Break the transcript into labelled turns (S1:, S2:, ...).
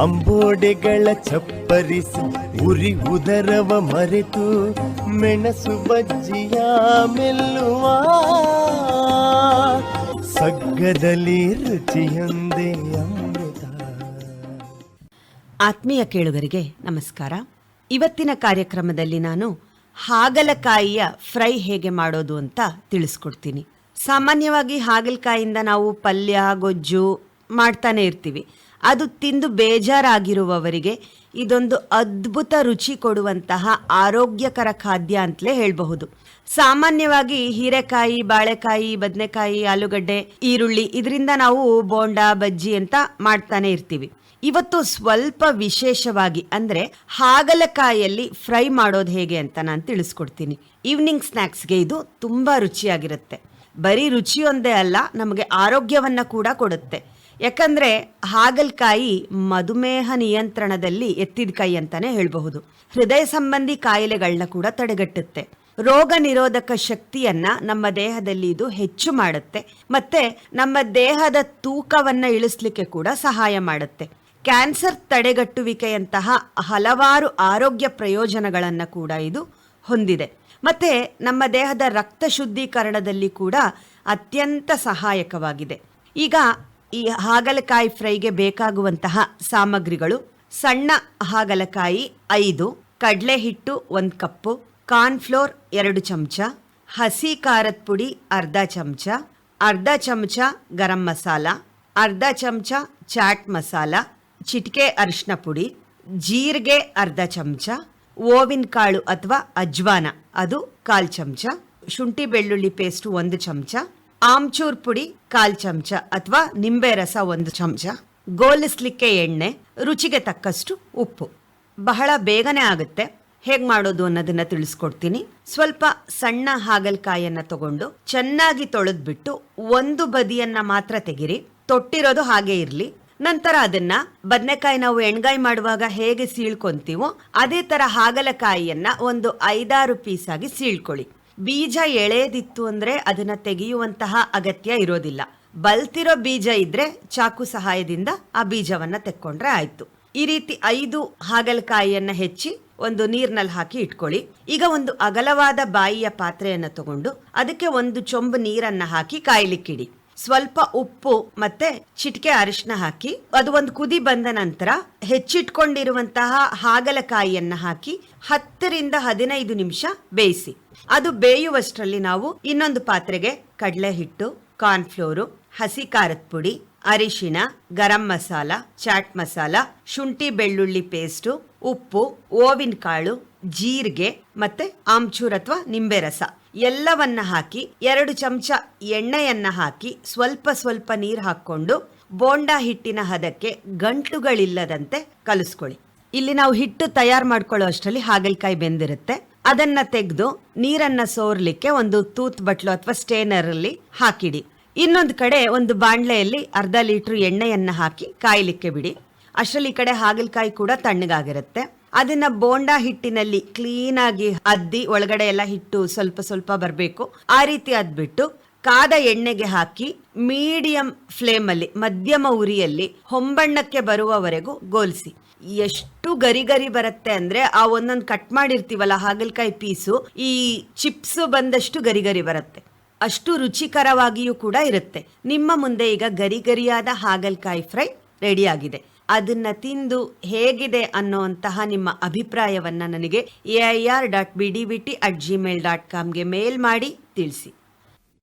S1: ಅಂಬೋಡೆಗಳ ಚಪ್ಪರಿಸಿ, ಉರಿ ಉದರವ ಮರೆತು, ಮೆಣಸು ಬಜ್ಜಿಯ ಮೆಲ್ಲುವ. ಸಗ್ಗದಲ್ಲಿ ರುಚಿಯೊಂದೇ ಅಮೃತ.
S2: ಆತ್ಮೀಯ ಕೇಳುಗರಿಗೆ ನಮಸ್ಕಾರ. ಇವತ್ತಿನ ಕಾರ್ಯಕ್ರಮದಲ್ಲಿ ನಾನು ಹಾಗಲಕಾಯಿಯ ಫ್ರೈ ಹೇಗೆ ಮಾಡೋದು ಅಂತ ತಿಳಿಸ್ಕೊಡ್ತೀನಿ. ಸಾಮಾನ್ಯವಾಗಿ ಹಾಗಲಕಾಯಿಂದ ನಾವು ಪಲ್ಯ, ಗೊಜ್ಜು ಮಾಡ್ತಾನೆ ಇರ್ತೀವಿ. ಅದು ತಿಂದು ಬೇಜಾರಾಗಿರುವವರಿಗೆ ಇದೊಂದು ಅದ್ಭುತ ರುಚಿ ಕೊಡುವಂತಹ ಆರೋಗ್ಯಕರ ಖಾದ್ಯ ಅಂತಲೇ ಹೇಳಬಹುದು. ಸಾಮಾನ್ಯವಾಗಿ ಹೀರೆಕಾಯಿ, ಬಾಳೆಕಾಯಿ, ಬದನೆಕಾಯಿ, ಆಲೂಗಡ್ಡೆ, ಈರುಳ್ಳಿ ಇದರಿಂದ ನಾವು ಬೋಂಡ, ಬಜ್ಜಿ ಅಂತ ಮಾಡ್ತಾನೆ ಇರ್ತೀವಿ. ಇವತ್ತು ಸ್ವಲ್ಪ ವಿಶೇಷವಾಗಿ ಅಂದ್ರೆ ಹಾಗಲಕಾಯಲ್ಲಿ ಫ್ರೈ ಮಾಡೋದು ಹೇಗೆ ಅಂತ ನಾನು ತಿಳಿಸ್ಕೊಡ್ತೀನಿ. ಈವ್ನಿಂಗ್ ಸ್ನ್ಯಾಕ್ಸ್ಗೆ ಇದು ತುಂಬಾ ರುಚಿಯಾಗಿರುತ್ತೆ. ಬರೀ ರುಚಿಯೊಂದೇ ಅಲ್ಲ, ನಮಗೆ ಆರೋಗ್ಯವನ್ನ ಕೂಡ ಕೊಡುತ್ತೆ. ಯಾಕಂದ್ರೆ ಹಾಗಲಕಾಯಿ ಮಧುಮೇಹ ನಿಯಂತ್ರಣದಲ್ಲಿ ಎತ್ತಿದ ಕೈ ಅಂತಾನೆ ಹೇಳಬಹುದು. ಹೃದಯ ಸಂಬಂಧಿ ಕಾಯಿಲೆಗಳನ್ನ ಕೂಡ ತಡೆಗಟ್ಟುತ್ತೆ. ರೋಗ ನಿರೋಧಕ ಶಕ್ತಿಯನ್ನ ನಮ್ಮ ದೇಹದಲ್ಲಿ ಇದು ಹೆಚ್ಚು ಮಾಡುತ್ತೆ. ಮತ್ತೆ ನಮ್ಮ ದೇಹದ ತೂಕವನ್ನ ಇಳಿಸ್ಲಿಕ್ಕೆ ಕೂಡ ಸಹಾಯ ಮಾಡುತ್ತೆ. ಕ್ಯಾನ್ಸರ್ ತಡೆಗಟ್ಟುವಿಕೆಯಂತಹ ಹಲವಾರು ಆರೋಗ್ಯ ಪ್ರಯೋಜನಗಳನ್ನು ಕೂಡ ಇದು ಹೊಂದಿದೆ. ಮತ್ತೆ ನಮ್ಮ ದೇಹದ ರಕ್ತ ಶುದ್ಧೀಕರಣದಲ್ಲಿ ಕೂಡ ಅತ್ಯಂತ ಸಹಾಯಕವಾಗಿದೆ. ಈಗ ಈ ಹಾಗಲಕಾಯಿ ಫ್ರೈಗೆ ಬೇಕಾಗುವಂತಹ ಸಾಮಗ್ರಿಗಳು ಸಣ್ಣ ಹಾಗಲಕಾಯಿ ಐದು, ಕಡಲೆ ಹಿಟ್ಟು ಒಂದು ಕಪ್ಪು ಕಾರ್ನ್ಫ್ಲೋರ್ ಎರಡು ಚಮಚ, ಹಸಿ ಖಾರದ ಪುಡಿ ಅರ್ಧ ಚಮಚ ಅರ್ಧ ಚಮಚ ಗರಂ ಮಸಾಲ, ಅರ್ಧ ಚಮಚ ಚಾಟ್ ಮಸಾಲ, ಚಿಟಿಕೆ ಅರಿಶಿನ ಪುಡಿ, ಜೀರಿಗೆ ಅರ್ಧ ಚಮಚ, ಓವಿನ ಕಾಳು ಅಥವಾ ಅಜ್ವಾನ, ಅದು ಕಾಲು ಚಮಚ, ಶುಂಠಿ ಬೆಳ್ಳುಳ್ಳಿ ಪೇಸ್ಟ್ ಒಂದು ಚಮಚ ಆಮ್ಚೂರ್ ಪುಡಿ, ಕಾಲ್ ಚಮಚ ಅಥವಾ ನಿಂಬೆ ರಸ ಒಂದು ಚಮಚ, ಗೋಲಿಸ್ಲಿಕ್ಕೆ ಎಣ್ಣೆ, ರುಚಿಗೆ ತಕ್ಕಷ್ಟು ಉಪ್ಪು. ಬಹಳ ಬೇಗನೆ ಆಗುತ್ತೆ. ಹೇಗ್ ಮಾಡೋದು ಅನ್ನೋದನ್ನ ತಿಳಿಸ್ಕೊಡ್ತೀನಿ. ಸ್ವಲ್ಪ ಸಣ್ಣ ಹಾಗಲಕಾಯನ್ನ ತಗೊಂಡು ಚೆನ್ನಾಗಿ ತೊಳೆದ್ಬಿಟ್ಟು ಒಂದು ಬದಿಯನ್ನ ಮಾತ್ರ ತೆಗಿರಿ. ತೊಟ್ಟಿರೋದು ಹಾಗೆ ಇರ್ಲಿ. ನಂತರ ಅದನ್ನ ಬದನೆಕಾಯಿ ನಾವು ಎಣ್ಗಾಯಿ ಮಾಡುವಾಗ ಹೇಗೆ ಸೀಳ್ಕೊಂತೀವೋ ಅದೇ ತರ ಹಾಗಲಕಾಯಿಯನ್ನ ಒಂದು ಐದಾರು ಪೀಸ್ ಆಗಿ ಸೀಳ್ಕೊಳ್ಳಿ. ಬೀಜ ಎಳೆದಿತ್ತು ಅಂದರೆ ಅದನ್ನು ತೆಗೆಯುವಂತಹ ಅಗತ್ಯ ಇರೋದಿಲ್ಲ. ಬಲ್ತಿರೋ ಬೀಜ ಇದ್ರೆ ಚಾಕು ಸಹಾಯದಿಂದ ಆ ಬೀಜವನ್ನ ತೆಕ್ಕೊಂಡ್ರೆ ಆಯ್ತು. ಈ ರೀತಿ ಐದು ಹಾಗಲಕಾಯಿಯನ್ನು ಹೆಚ್ಚಿ ಒಂದು ನೀರ್ನಲ್ಲಿ ಹಾಕಿ ಇಟ್ಕೊಳ್ಳಿ. ಈಗ ಒಂದು ಅಗಲವಾದ ಬಾಯಿಯ ಪಾತ್ರೆಯನ್ನು ತಗೊಂಡು ಅದಕ್ಕೆ ಒಂದು ಚೊಂಬು ನೀರನ್ನ ಹಾಕಿ ಕಾಯಲಿಕ್ಕಿಡಿ. ಸ್ವಲ್ಪ ಉಪ್ಪು ಮತ್ತೆ ಚಿಟಿಕೆ ಅರಿಶಿನ ಹಾಕಿ ಅದು ಒಂದು ಕುದಿ ಬಂದ ನಂತರ ಹೆಚ್ಚಿಟ್ಕೊಂಡಿರುವಂತಹ ಹಾಗಲಕಾಯಿಯನ್ನ ಹಾಕಿ ಹತ್ತರಿಂದ ಹದಿನೈದು ನಿಮಿಷ ಬೇಯಿಸಿ. ಅದು ಬೇಯುವಷ್ಟರಲ್ಲಿ ನಾವು ಇನ್ನೊಂದು ಪಾತ್ರೆಗೆ ಕಡಲೆ ಹಿಟ್ಟು ಕಾರ್ನ್ಫ್ಲೋರು, ಹಸಿ ಖಾರದ ಪುಡಿ ಅರಿಶಿನ ಗರಂ ಮಸಾಲ, ಚಾಟ್ ಮಸಾಲ, ಶುಂಠಿ ಬೆಳ್ಳುಳ್ಳಿ ಪೇಸ್ಟು, ಉಪ್ಪು, ಓವಿನ ಕಾಳು, ಜೀರಿಗೆ ಮತ್ತೆ ಆಮ್ಚೂರ್ ಅಥವಾ ನಿಂಬೆ ರಸ. ಎಲ್ಲವನ್ನ ಹಾಕಿ ಎರಡು ಚಮಚ ಎಣ್ಣೆಯನ್ನ ಹಾಕಿ ಸ್ವಲ್ಪ ಸ್ವಲ್ಪ ನೀರು ಹಾಕೊಂಡು ಬೋಂಡಾ ಹಿಟ್ಟಿನ ಹದಕ್ಕೆ ಗಂಟುಗಳಿಲ್ಲದಂತೆ ಕಲಿಸ್ಕೊಳ್ಳಿ. ಇಲ್ಲಿ ನಾವು ಹಿಟ್ಟು ತಯಾರು ಮಾಡ್ಕೊಳ್ಳೋ ಅಷ್ಟರಲ್ಲಿ ಹಾಗಲಕಾಯಿ ಬೆಂದಿರುತ್ತೆ. ಅದನ್ನ ತೆಗೆದು ನೀರನ್ನ ಸೋರ್ಲಿಕ್ಕೆ ಒಂದು ತೂತ್ ಬಟ್ಲು ಅಥವಾ ಸ್ಟೇನರ್ ಅಲ್ಲಿ ಹಾಕಿಡಿ. ಇನ್ನೊಂದು ಕಡೆ ಒಂದು ಬಾಣ್ಲೆಯಲ್ಲಿ ಅರ್ಧ ಲೀಟರ್ ಎಣ್ಣೆಯನ್ನ ಹಾಕಿ ಕಾಯ್ಲಿಕ್ಕೆ ಬಿಡಿ. ಅಷ್ಟರಲ್ಲಿ ಕಡೆ ಹಾಗಲಕಾಯಿ ಕೂಡ ತಣ್ಣಗಾಗಿರುತ್ತೆ. ಅದನ್ನ ಬೋಂಡಾ ಹಿಟ್ಟಿನಲ್ಲಿ ಕ್ಲೀನ್ ಆಗಿ ಅದ್ದಿ, ಒಳಗಡೆ ಎಲ್ಲ ಹಿಟ್ಟು ಸ್ವಲ್ಪ ಸ್ವಲ್ಪ ಬರಬೇಕು. ಆ ರೀತಿ ಅದ್ಬಿಟ್ಟು ಕಾದ ಎಣ್ಣೆಗೆ ಹಾಕಿ ಮೀಡಿಯಂ ಫ್ಲೇಮಲ್ಲಿ, ಮಧ್ಯಮ ಉರಿಯಲ್ಲಿ ಹೊಂಬಣ್ಣಕ್ಕೆ ಬರುವವರೆಗೂ ಗೋಲ್ಸಿ. ಎಷ್ಟು ಗರಿ ಗರಿ ಬರುತ್ತೆ ಅಂದ್ರೆ ಆ ಒಂದೊಂದು ಕಟ್ ಮಾಡಿರ್ತೀವಲ್ಲ ಹಾಗಲಕಾಯಿ ಪೀಸು, ಈ ಚಿಪ್ಸ್ ಬಂದಷ್ಟು ಗರಿ ಗರಿ ಬರುತ್ತೆ. ಅಷ್ಟು ರುಚಿಕರವಾಗಿಯೂ ಕೂಡ ಇರುತ್ತೆ. ನಿಮ್ಮ ಮುಂದೆ ಈಗ ಗರಿ ಗರಿಯಾದ ಹಾಗಲಕಾಯಿ ಫ್ರೈ ರೆಡಿ ಆಗಿದೆ ಅದನ್ನ ತಿಂದು ಹೇಗಿದೆ ಅನ್ನುವಂತಹ ನಿಮ್ಮ ಅಭಿಪ್ರಾಯವನ್ನ ನನಗೆ A I R dot B D B T at Gmail dot ಕಾಮ್ಗೆ mail ಮಾಡಿ ತಿಳಿಸಿ.